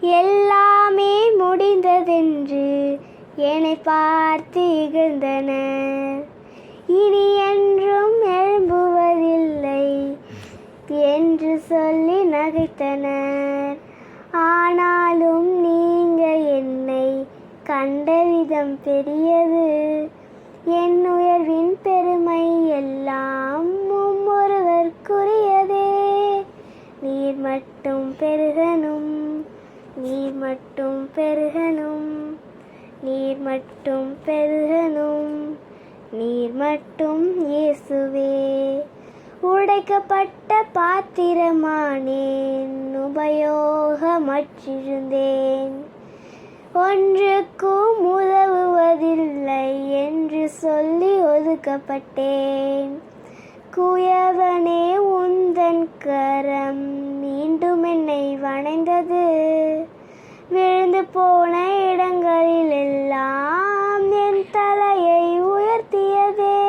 எல்லாமே முடிந்ததென்று என்னை பார்த்து இகழ்ந்தனர் இனி என்றும் எழும்புவதில்லை என்று சொல்லி நகைத்தனர். ஆனாலும் நீங்கள் என்னை கண்ட விதம் பெரியது. நீர் மட்டும் பெருகணும். நீர் மட்டும் பெருகணும். நீர் மட்டும் இயேசுவே. உடைக்கப்பட்ட பாத்திரமானேன். உபயோகமற்றிருந்தேன். ஒன்றுக்கும் உதவுவதில்லை என்று சொல்லி ஒதுக்கப்பட்டேன். குயவனே உந்தன் கரம் மீண்டும் என்னை வணைந்தது விழுந்து போன இடங்களில் எல்லாம் என் தலையை உயர்த்தியதே.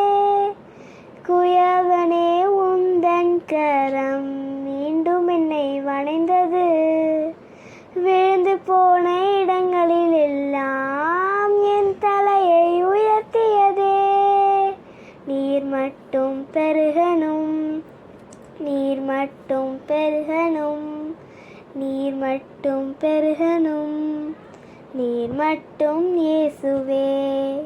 குயவனே உந்தன் கரம் மீண்டும் என்னை வணைந்தது. விழுந்து போன இடங்களில் எல்லாம் என் தலையை உயர்த்தியதே. நீர் மட்டும் பெருகனும் நீர் மட்டும் பெருகனும் மட்டும் பெருகணும். நீர் மட்டும் இயேசுவே.